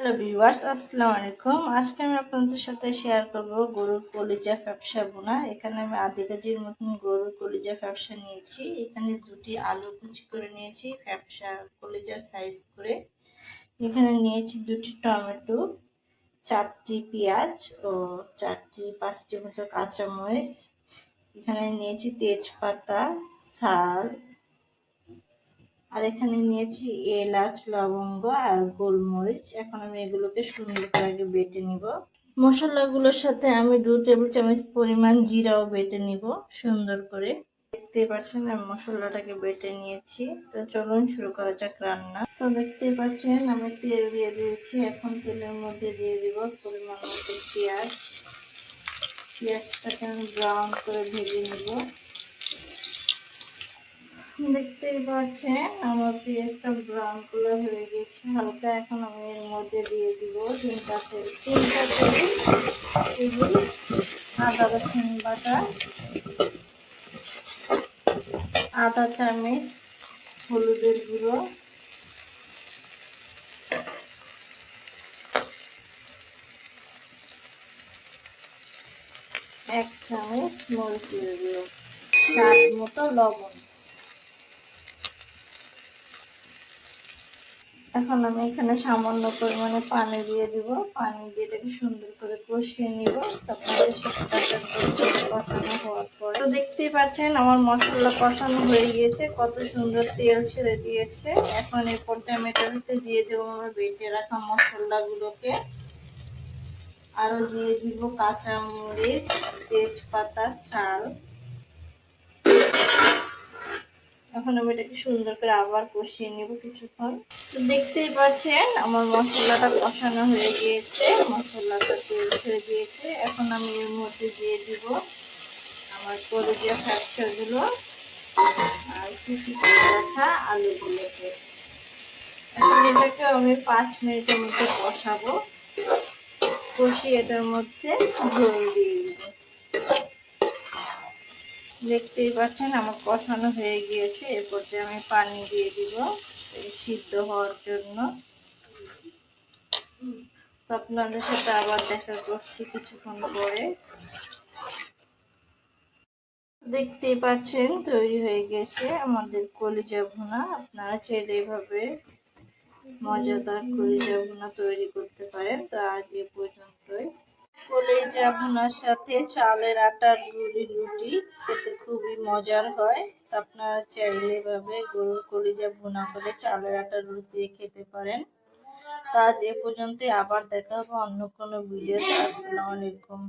Hello viewers, আসসালামু আলাইকুম। আজকে আমি আপনাদের সাথে শেয়ার করব গরুর কলিজা ব্যবসা বোনা। এখানে আমি আধা কেজির মতন গরুর কলিজা ব্যবসা নিয়েছি। এখানে দুটি আলু কুচি করে নিয়েছি, ব্যবসা কলিজা সাইজ করে। এখানে নিয়েছি দুটি টমেটো, চারটি পেঁয়াজ ও চারটি পাঁচটি মতো কাঁচামরিচ। এখানে নিয়েছি তেজপাতা শাল আর এখানে নিয়েছি এলাচ, লবঙ্গ আর গোলমরিচ। এখন আমি এগুলোকে সুন্দর করে বেটে নিব। মশলাগুলোর সাথে আমি দু টেবিল চামচ পরিমাণ জিরাও বেটে নিব সুন্দর করে। দেখতে পাচ্ছেন আমি মশলাটাকে বেটে নিয়েছি। তো চলুন শুরু করা যাক রান্না। তো দেখতে পাচ্ছেন আমি তেল দিয়ে দিয়েছি। এখন তেলের মধ্যে দিয়ে দিব পরিমাণ মতো পেঁয়াজ। পেঁয়াজটাকে আমি ব্রাউন করে ভেজে নিব। দেখতেই পাচ্ছেন, আমার পেঁয়াজটা ব্রাউন কালার হয়ে গেছে। হালকা এখন আমি এর মধ্যে দিয়ে দিব তিনটা তেল। তিনটা টেবিল আদা, রসুন বাটা, আদা, চামচ, হলুদের গুঁড়ো। এক চামচ মরিচের গুঁড়ো। স্বাদ মতো লবণ। এখন আমি এখানে সামান্য পরিমাণে পানি দিয়ে দিব। পানি দিয়ে এটাকে সুন্দর করে কষিয়ে নিব। তারপরে কষানো হওয়ার পরে। তো দেখতেই পাচ্ছেন, আমার মশলা কষানো হয়ে গিয়েছে। কত সুন্দর তেল ছেড়ে দিয়েছে। এখন এরপর টমেটোতে দিয়ে দেবো আমার বেটে রাখা মশলাগুলোকে। আরও দিয়ে দিব কাঁচামরিচ, তেজপাতা চাল এখন আমি এটাকে সুন্দর করে আবার কষিয়ে নেব কিছুক্ষণ। তো দেখতেই পাচ্ছেন, আমার মশলাটা কষানো হয়ে গিয়েছে, মশলাটা তেল ছেড়ে দিয়েছে। এখন আমি এর মধ্যে দিয়ে দিব আমার কলেজিয়া ফ্যাকচারগুলো আর কিছু রাখা আলুগুলোকে। এখন এটাকে আমি পাঁচ মিনিটের মধ্যে কষাবো। কষিয়ে এটার মধ্যে ঝোল দিয়ে দেখতেই পাচ্ছেন, আমার কষানো হয়ে গিয়েছে। এরপর যে আমি পানি দিয়ে দিব সিদ্ধ হওয়ার জন্য। আপনাদের সাথে আবার দেখা করছি কিছুক্ষণ পরে। দেখতেই পাচ্ছেন, তৈরি হয়ে গেছে আমাদের কলিজা ভুনা। আপনারা চাইলে এভাবে মজাদার কলিজা ভুনা তৈরি করতে পারেন। তো আজ এ পর্যন্তই। কলেজা ভুনার সাথে চালের আটার গুড়ি, রুটি খেতে খুবই মজার হয়। আপনারা চাইলে এভাবে গরুর কলিজা ভুনা করে চালের আটার রুটি দিয়ে খেতে পারেন। তা আজ এ পর্যন্তই। আবার দেখা হবে অন্য কোনো ভিডিওতে। আসসালামু আলাইকুম।